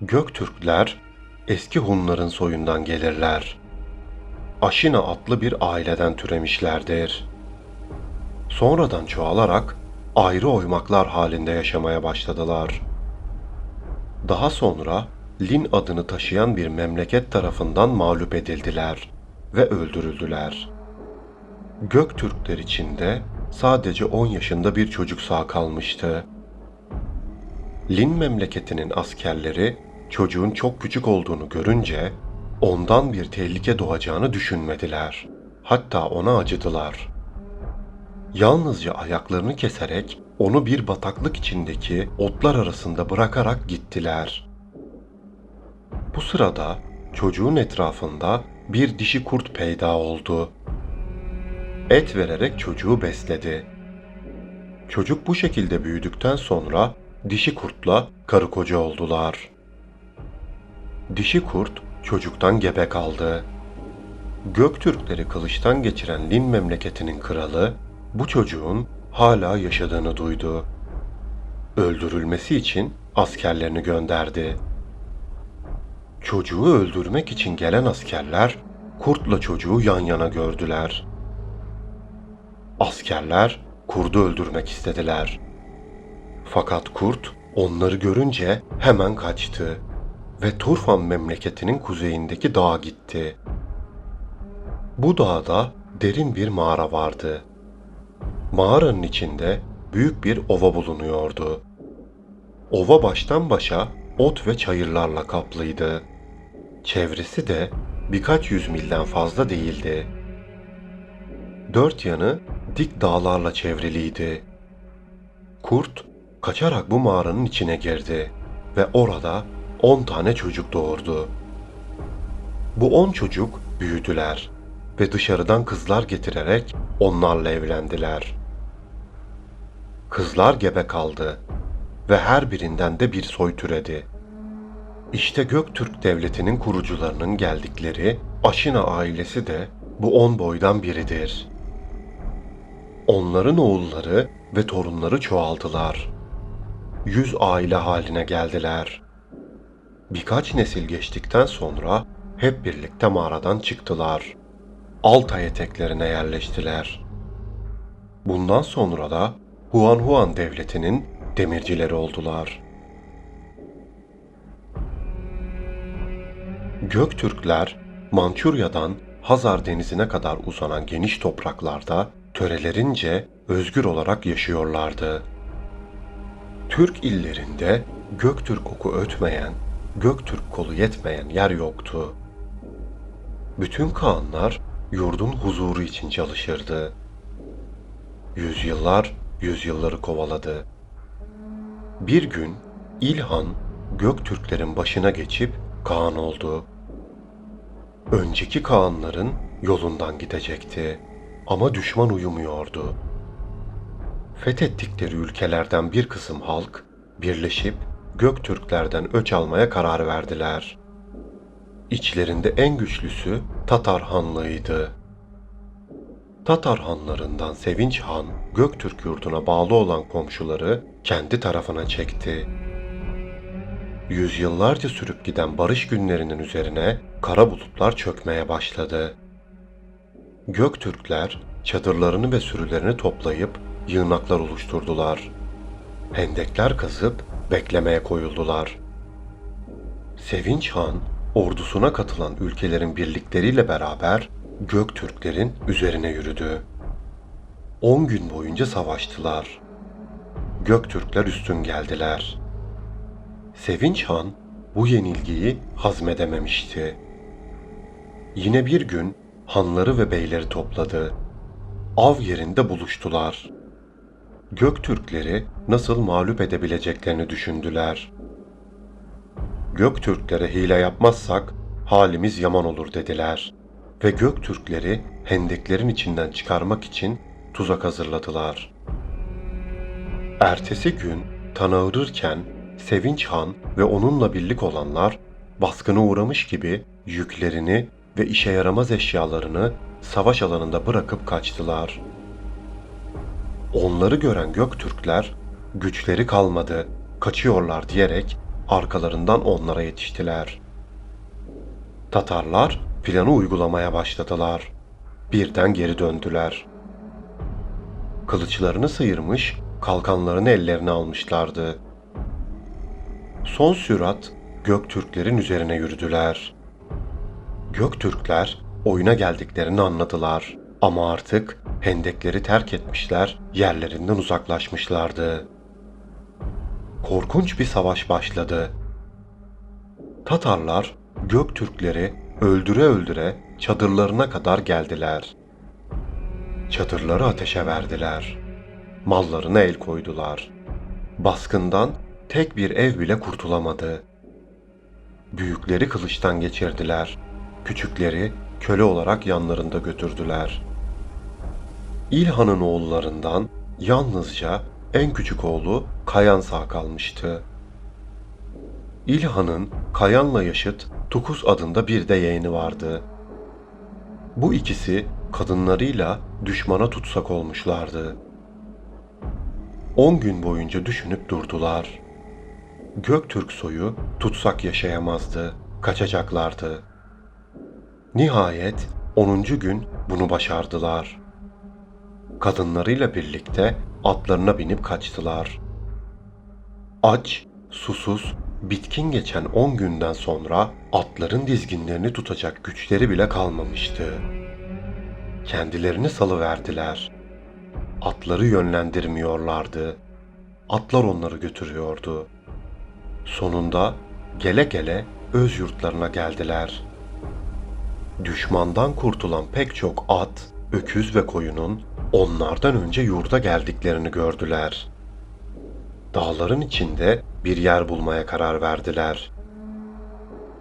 Göktürkler eski Hunların soyundan gelirler. Aşina adlı bir aileden türemişlerdir. Sonradan çoğalarak ayrı oymaklar halinde yaşamaya başladılar. Daha sonra Lin adını taşıyan bir memleket tarafından mağlup edildiler ve öldürüldüler. Göktürkler içinde sadece 10 yaşında bir çocuk sağ kalmıştı. Lin memleketinin askerleri çocuğun çok küçük olduğunu görünce ondan bir tehlike doğacağını düşünmediler. Hatta ona acıdılar. Yalnızca ayaklarını keserek onu bir bataklık içindeki otlar arasında bırakarak gittiler. Bu sırada çocuğun etrafında bir dişi kurt peyda oldu. Et vererek çocuğu besledi. Çocuk bu şekilde büyüdükten sonra dişi kurtla karı koca oldular. Dişi kurt çocuktan gebe kaldı. Göktürkleri kılıçtan geçiren Lin memleketinin kralı bu çocuğun hala yaşadığını duydu. Öldürülmesi için askerlerini gönderdi. Çocuğu öldürmek için gelen askerler kurtla çocuğu yan yana gördüler. Askerler kurdu öldürmek istediler. Fakat kurt onları görünce hemen kaçtı ve Turfan memleketinin kuzeyindeki dağa gitti. Bu dağda derin bir mağara vardı. Mağaranın içinde büyük bir ova bulunuyordu. Ova baştan başa ot ve çayırlarla kaplıydı. Çevresi de birkaç yüz milden fazla değildi. Dört yanı dik dağlarla çevriliydi. Kurt kaçarak bu mağaranın içine girdi ve orada on tane çocuk doğurdu. Bu on çocuk büyüdüler ve dışarıdan kızlar getirerek onlarla evlendiler. Kızlar gebe kaldı ve her birinden de bir soy türedi. İşte Göktürk Devleti'nin kurucularının geldikleri Aşina ailesi de bu on boydan biridir. Onların oğulları ve torunları çoğaldılar. Yüz aile haline geldiler. Birkaç nesil geçtikten sonra hep birlikte mağaradan çıktılar. Altay eteklerine yerleştiler. Bundan sonra da Huan Huan devletinin demircileri oldular. Göktürkler Mançurya'dan Hazar denizine kadar uzanan geniş topraklarda törelerince özgür olarak yaşıyorlardı. Türk illerinde Göktürk oku ötmeyen, Göktürk kolu yetmeyen yer yoktu. Bütün Kağanlar yurdun huzuru için çalışırdı. Yüzyıllar yüzyılları kovaladı. Bir gün İlhan Göktürklerin başına geçip Kaan oldu. Önceki Kaanların yolundan gidecekti ama düşman uyumuyordu. Fethettikleri ülkelerden bir kısım halk birleşip Göktürklerden öç almaya karar verdiler. İçlerinde en güçlüsü Tatar Hanlığı'ydı. Tatar hanlarından Sevinç Han, Göktürk yurduna bağlı olan komşuları kendi tarafına çekti. Yüzyıllarca sürüp giden barış günlerinin üzerine kara bulutlar çökmeye başladı. Göktürkler çadırlarını ve sürülerini toplayıp yığınaklar oluşturdular. Hendekler kazıp beklemeye koyuldular. Sevinç Han ordusuna katılan ülkelerin birlikleriyle beraber Göktürklerin üzerine yürüdü. 10 gün boyunca savaştılar. Göktürkler üstün geldiler. Sevinç Han bu yenilgiyi hazmedememişti. Yine bir gün hanları ve beyleri topladı. Av yerinde buluştular. Göktürkleri nasıl mağlup edebileceklerini düşündüler. Göktürklere hile yapmazsak halimiz yaman olur dediler ve Göktürkleri hendeklerin içinden çıkarmak için tuzak hazırladılar. Ertesi gün tanağırırken Sevinç Han ve onunla birlik olanlar baskına uğramış gibi yüklerini ve işe yaramaz eşyalarını savaş alanında bırakıp kaçtılar. Onları gören Göktürkler güçleri kalmadı, kaçıyorlar diyerek arkalarından onlara yetiştiler. Tatarlar planı uygulamaya başladılar. Birden geri döndüler. Kılıçlarını sıyırmış, kalkanlarını ellerine almışlardı. Son sürat Göktürklerin üzerine yürüdüler. Göktürkler oyuna geldiklerini anladılar ama artık hendekleri terk etmişler, yerlerinden uzaklaşmışlardı. Korkunç bir savaş başladı. Tatarlar Göktürkleri öldüre öldüre çadırlarına kadar geldiler. Çadırları ateşe verdiler. Mallarına el koydular. Baskından tek bir ev bile kurtulamadı. Büyükleri kılıçtan geçirdiler. Küçükleri köle olarak yanlarında götürdüler. İlhan'ın oğullarından yalnızca en küçük oğlu Kayan sağ kalmıştı. İlhan'ın Kayan'la yaşıt Tukuz adında bir de yeğeni vardı. Bu ikisi kadınlarıyla düşmana tutsak olmuşlardı. On gün boyunca düşünüp durdular. Göktürk soyu tutsak yaşayamazdı, kaçacaklardı. Nihayet 10. gün bunu başardılar. Kadınlarıyla birlikte atlarına binip kaçtılar. Aç, susuz, bitkin geçen 10 günden sonra atların dizginlerini tutacak güçleri bile kalmamıştı. Kendilerini salıverdiler. Atları yönlendirmiyorlardı. Atlar onları götürüyordu. Sonunda gele gele öz yurtlarına geldiler. Düşmandan kurtulan pek çok at, öküz ve koyunun onlardan önce yurda geldiklerini gördüler. Dağların içinde bir yer bulmaya karar verdiler.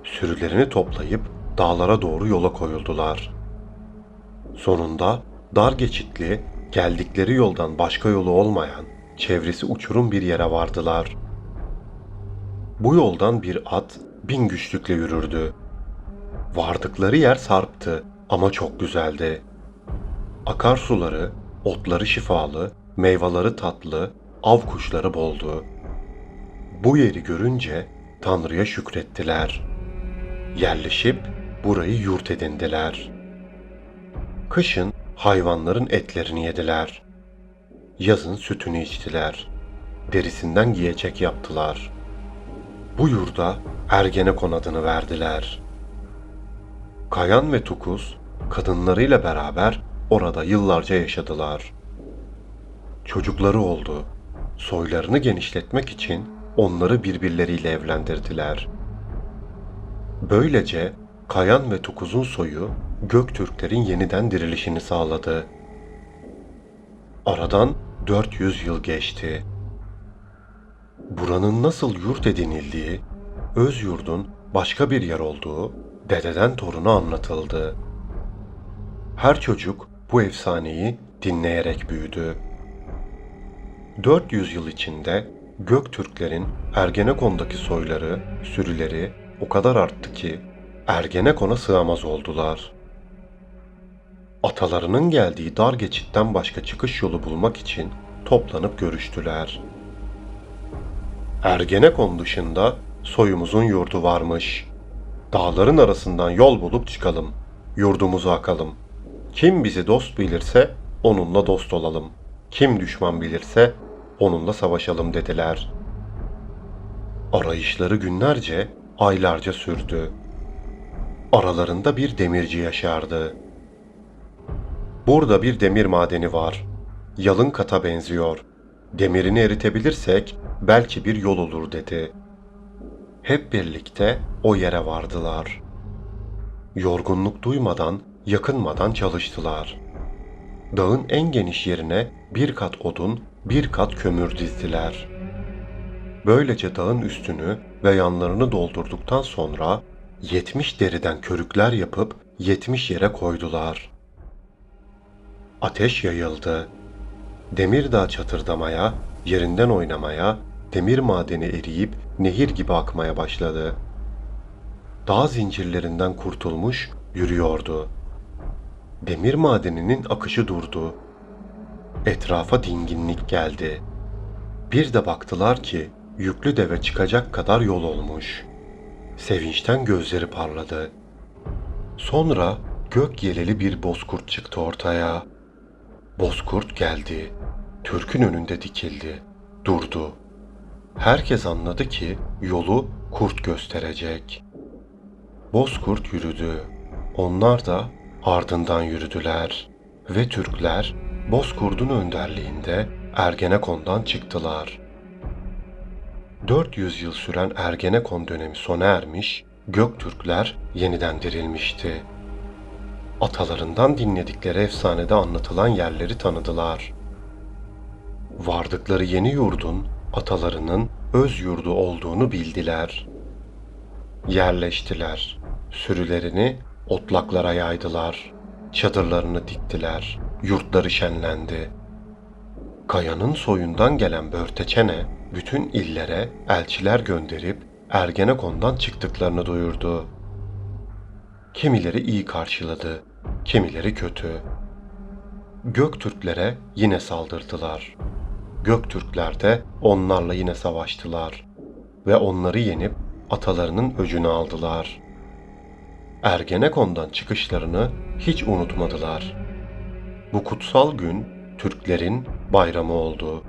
Sürülerini toplayıp dağlara doğru yola koyuldular. Sonunda dar geçitli, geldikleri yoldan başka yolu olmayan, çevresi uçurum bir yere vardılar. Bu yoldan bir at bin güçlükle yürürdü. Vardıkları yer sarptı ama çok güzeldi. Akarsuları, otları şifalı, meyveleri tatlı, av kuşları boldu. Bu yeri görünce Tanrı'ya şükrettiler. Yerleşip burayı yurt edindiler. Kışın hayvanların etlerini yediler. Yazın sütünü içtiler. Derisinden giyecek yaptılar. Bu yurda Ergenekon adını verdiler. Kayan ve Tukuz kadınlarıyla beraber orada yıllarca yaşadılar. Çocukları oldu. Soylarını genişletmek için onları birbirleriyle evlendirdiler. Böylece Kayan ve Tukuz'un soyu Göktürklerin yeniden dirilişini sağladı. Aradan 400 yıl geçti. Buranın nasıl yurt edinildiği, öz yurdun başka bir yer olduğu dededen toruna anlatıldı. Her çocuk bu efsaneyi dinleyerek büyüdü. 400 yıl içinde Göktürklerin Ergenekon'daki soyları, sürüleri o kadar arttı ki Ergenekon'a sığamaz oldular. Atalarının geldiği dar geçitten başka çıkış yolu bulmak için toplanıp görüştüler. Ergenekon dışında soyumuzun yurdu varmış. Dağların arasından yol bulup çıkalım. Yurdumuzu akalım. Kim bizi dost bilirse onunla dost olalım. Kim düşman bilirse onunla savaşalım dediler. Arayışları günlerce, aylarca sürdü. Aralarında bir demirci yaşardı. Burada bir demir madeni var. Yalın kata benziyor. Demirini eritebilirsek belki bir yol olur dedi. Hep birlikte o yere vardılar. Yorgunluk duymadan, yakınmadan çalıştılar. Dağın en geniş yerine bir kat odun, bir kat kömür dizdiler. Böylece dağın üstünü ve yanlarını doldurduktan sonra 70 deriden körükler yapıp 70 yere koydular. Ateş yayıldı. Demir dağ çatırdamaya, yerinden oynamaya, demir madeni eriyip nehir gibi akmaya başladı. Dağ zincirlerinden kurtulmuş yürüyordu. Demir madeninin akışı durdu. Etrafa dinginlik geldi. Bir de baktılar ki yüklü deve çıkacak kadar yol olmuş. Sevinçten gözleri parladı. Sonra gök yeleli bir bozkurt çıktı ortaya. Bozkurt geldi. Türk'ün önünde dikildi. Durdu. Herkes anladı ki yolu kurt gösterecek. Bozkurt yürüdü. Onlar da ardından yürüdüler. Ve Türkler Bozkurt'un önderliğinde Ergenekon'dan çıktılar. 400 yıl süren Ergenekon dönemi sona ermiş, Göktürkler yeniden dirilmişti. Atalarından dinledikleri efsanede anlatılan yerleri tanıdılar. Vardıkları yeni yurdun atalarının öz yurdu olduğunu bildiler. Yerleştiler. Sürülerini otlaklara yaydılar. Çadırlarını diktiler. Yurtları şenlendi. Kaya'nın soyundan gelen Börteçene bütün illere elçiler gönderip Ergenekon'dan çıktıklarını duyurdu. Kimileri iyi karşıladı, kimileri kötü. Göktürklere yine saldırdılar. Göktürkler de onlarla yine savaştılar ve onları yenip atalarının öcünü aldılar. Ergenekon'dan çıkışlarını hiç unutmadılar. Bu kutsal gün Türklerin bayramı oldu.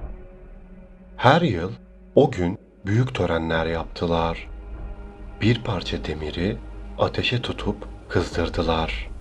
Her yıl o gün büyük törenler yaptılar. Bir parça demiri ateşe tutup kızdırdılar.